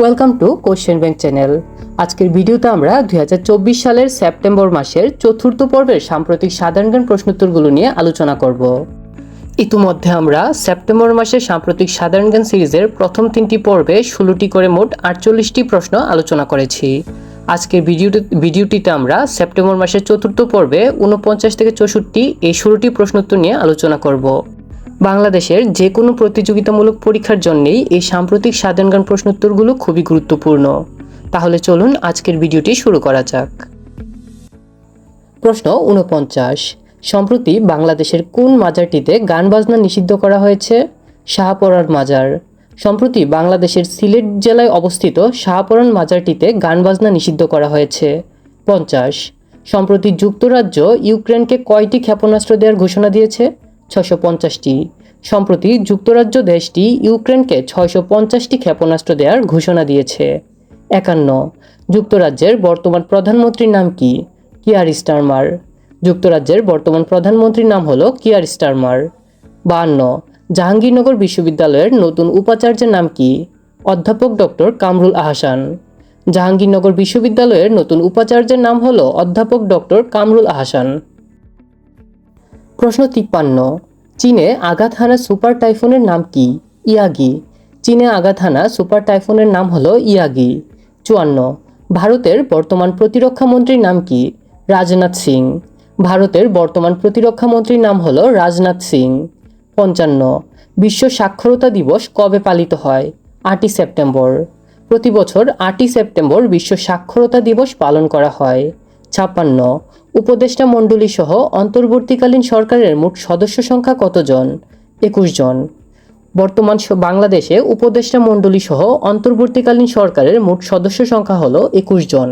Welcome to question bank channel আজকের ভিডিওতে আমরা দুই হাজার চব্বিশ সালের সেপ্টেম্বর মাসের চতুর্থ পর্বের সাম্প্রতিক সাধারণ জ্ঞান প্রশ্নোত্তরগুলো নিয়ে আলোচনা করব। ইতিমধ্যে আমরা সেপ্টেম্বর মাসের সাম্প্রতিক সাধারণ জ্ঞান সিরিজের প্রথম তিনটি পর্বে ষোলোটি করে মোট আটচল্লিশটি প্রশ্ন আলোচনা করেছি। আজকের ভিডিওটি ভিডিওটিতে আমরা সেপ্টেম্বর মাসের চতুর্থ পর্বে উনপঞ্চাশ থেকে চৌষট্টি এই ষোলোটি প্রশ্নোত্তর নিয়ে আলোচনা করব। বাংলাদেশের যে কোনো প্রতিযোগিতামূলক পরীক্ষার জন্যেই এই সাম্প্রতিক সাধারণ গান প্রশ্নোত্তরগুলো খুবই গুরুত্বপূর্ণ। তাহলে চলুন আজকের ভিডিওটি শুরু করা যাক। প্রশ্ন উনপঞ্চাশ। সম্প্রতি বাংলাদেশের কোন মাজারটিতে গান বাজনা নিষিদ্ধ করা হয়েছে? শাহপরার মাজার। সম্প্রতি বাংলাদেশের সিলেট জেলায় অবস্থিত শাহপরান মাজারটিতে গান বাজনা নিষিদ্ধ করা হয়েছে। পঞ্চাশ। সম্প্রতি যুক্তরাজ্য ইউক্রেনকে কয়টি ক্ষেপণাস্ত্র দেওয়ার ঘোষণা দিয়েছে? ছশো পঞ্চাশটি। সম্প্রতি যুক্তরাজ্য দেশটি ইউক্রেনকে ছয়শো পঞ্চাশটি ক্ষেপণাস্ত্র দেওয়ার ঘোষণা দিয়েছে। একান্ন। যুক্তরাজ্যের বর্তমান প্রধানমন্ত্রীর নাম কি? Keir Starmer. যুক্তরাজ্যের বর্তমান প্রধানমন্ত্রীর নাম হলো কিয়ার স্টারমার। বাহান্ন। জাহাঙ্গীরনগর বিশ্ববিদ্যালয়ের নতুন উপাচার্যের নাম কি? অধ্যাপক ডক্টর কামরুল আহসান। জাহাঙ্গীরনগর বিশ্ববিদ্যালয়ের নতুন উপাচার্যের নাম হলো অধ্যাপক ডক্টর কামরুল আহসান। প্রশ্ন তিপ্পান্ন। চীনে আঘাত হানা সুপার টাইফুনের নাম কি? ইয়াগি। চীনে আঘাত হানা সুপার টাইফুনের নাম হলো ইয়াগি। চুয়ান্ন। ভারতের বর্তমান প্রতিরক্ষা মন্ত্রীর নাম কি? রাজনাথ সিং। ভারতের বর্তমান প্রতিরক্ষা মন্ত্রীর নাম হলো রাজনাথ সিং। পঞ্চান্ন। বিশ্ব সাক্ষরতা দিবস কবে পালিত হয়? আটই সেপ্টেম্বর। প্রতি বছর আটই সেপ্টেম্বর বিশ্ব সাক্ষরতা দিবস পালন করা হয়। ছাপ্পান্ন। উপদেষ্টা মণ্ডলী সহ অন্তর্বর্তীকালীন সরকারের মোট সদস্য সংখ্যা কতজন? একুশ জন। বর্তমান বাংলাদেশে উপদেষ্টা মণ্ডলী সহ অন্তর্বর্তীকালীন সরকারের মোট সদস্য সংখ্যা হল একুশ জন।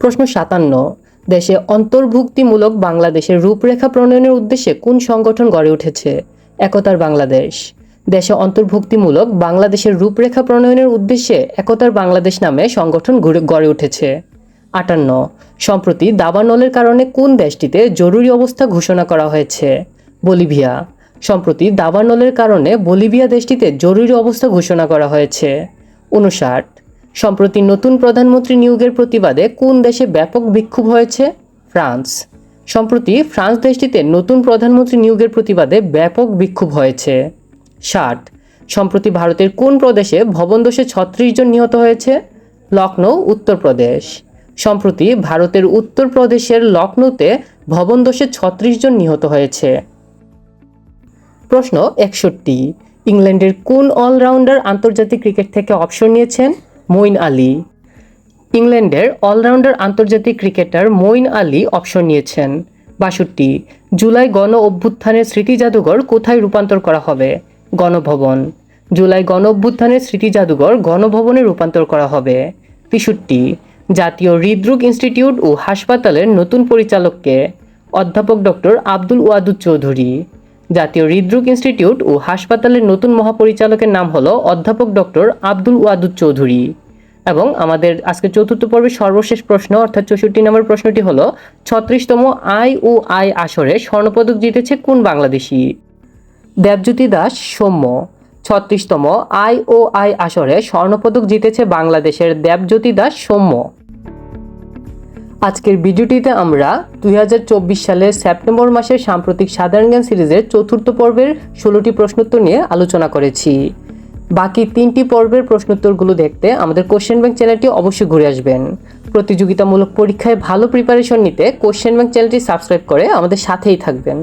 প্রশ্ন সাতান্ন। দেশে অন্তর্ভুক্তিমূলক বাংলাদেশের রূপরেখা প্রণয়নের উদ্দেশ্যে কোন সংগঠন গড়ে উঠেছে? একতার বাংলাদেশ। দেশে অন্তর্ভুক্তিমূলক বাংলাদেশের রূপরেখা প্রণয়নের উদ্দেশ্যে একতার বাংলাদেশ নামে সংগঠন গড়ে উঠেছে। আটান্ন। সম্প্রতি দাবানলের কারণে কোন দেশটিতে জরুরি অবস্থা ঘোষণা করা হয়েছে? বলিভিয়া। সম্প্রতি দাবানলের কারণে বলিভিয়া দেশটিতে জরুরি অবস্থা ঘোষণা করা হয়েছে। উনষাট। সম্প্রতি নতুন প্রধানমন্ত্রী নিয়োগের প্রতিবাদে কোন দেশে ব্যাপক বিক্ষোভ হয়েছে? ফ্রান্স। সম্প্রতি ফ্রান্স দেশটিতে নতুন প্রধানমন্ত্রী নিয়োগের প্রতিবাদে ব্যাপক বিক্ষোভ হয়েছে। ষাট। সম্প্রতি ভারতের কোন প্রদেশে ভবন দোষে ছত্রিশ জন নিহত হয়েছে? লখনৌ উত্তরপ্রদেশ। সম্প্রতি ভারতের উত্তরপ্রদেশের লখনৌতে ভবনদোষে ছত্রিশ জন নিহত হয়েছে। প্রশ্ন একষট্টি, ইংল্যান্ডের কোন অলরাউন্ডার আন্তর্জাতিক ক্রিকেট থেকে অবসর নিয়েছেন? মঈন আলী। ইংল্যান্ডের অলরাউন্ডার আন্তর্জাতিক ক্রিকেটার মঈন আলী অবসর নিয়েছেন। বাষট্টি, জুলাই গণ অভ্যুত্থানের স্মৃতি জাদুঘর কোথায় রূপান্তর করা হবে? গণভবন। জুলাই গণ অভ্যুত্থানের স্মৃতি জাদুঘর গণভবনে রূপান্তর করা হবে। তেষট্টি জাতীয় হৃদরোগ ইনস্টিটিউট ও হাসপাতালের নতুন পরিচালককে অধ্যাপক ডক্টর আব্দুল ওয়াদুদ চৌধুরী। জাতীয় হৃদরোগ ইনস্টিটিউট ও হাসপাতালের নতুন মহাপরিচালকের নাম হলো অধ্যাপক ডক্টর আব্দুল ওয়াদুদ চৌধুরী। এবং আমাদের আজকে চতুর্থ পর্বের সর্বশেষ প্রশ্ন, অর্থাৎ চৌষট্টি নম্বর প্রশ্নটি হলো, ছত্রিশতম আই ও আই আসরে স্বর্ণপদক জিতেছে কোন বাংলাদেশি? দেবজ্যোতি দাস, সৌম্য। ছত্রিশতম আই ও আই আসরে স্বর্ণপদক জিতেছে বাংলাদেশের দেবজ্যোতি দাস, সৌম্য। আজকের ভিডিওটিতে আমরা দুই হাজার চব্বিশ সালের সেপ্টেম্বর মাসের সাম্প্রতিক সাধারণ জ্ঞান সিরিজের চতুর্থ পর্বের ষোলোটি প্রশ্নোত্তর নিয়ে আলোচনা করেছি। বাকি তিনটি পর্বের প্রশ্নোত্তরগুলো দেখতে আমাদের কোশ্চেন ব্যাংক চ্যানেলটি অবশ্যই ঘুরে আসবেন। প্রতিযোগিতামূলক পরীক্ষায় ভালো প্রিপারেশন নিতে কোশ্চেন ব্যাংক চ্যানেলটি সাবস্ক্রাইব করে আমাদের সাথেই থাকবেন।